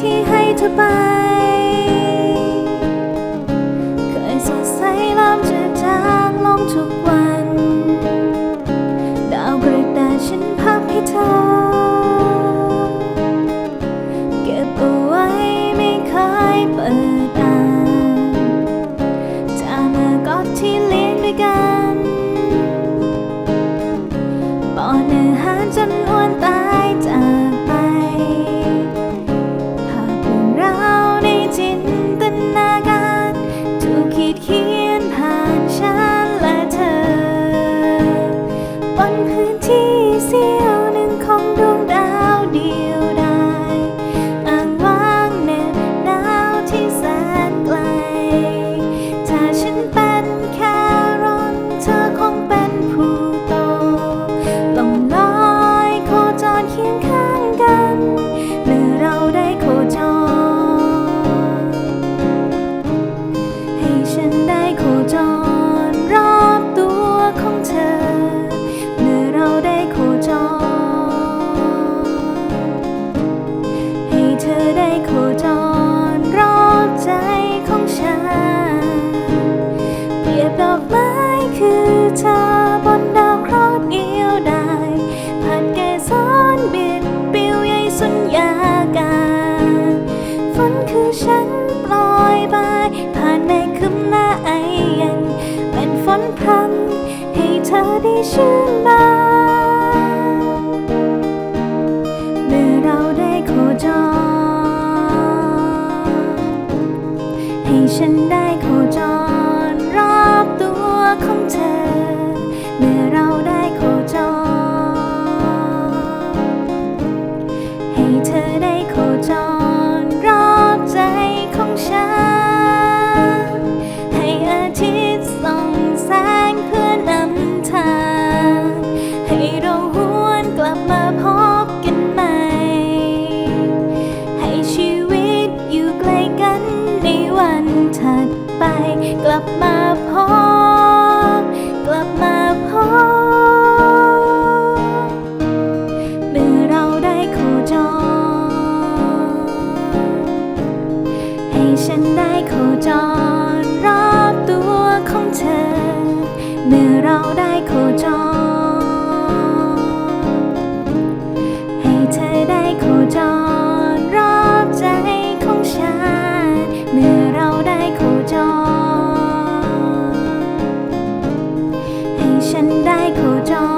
ที่ให้เธอไป เธอได้ชื่นบานเมื่อเราได้โคจร ให้ฉันได้โค ลับมาพบกลับมาพบเมื่อเราได้โคจร ให้ฉันได้โคจรรอบตัวของเธอ เมื่อเราได้โคจร 先戴口罩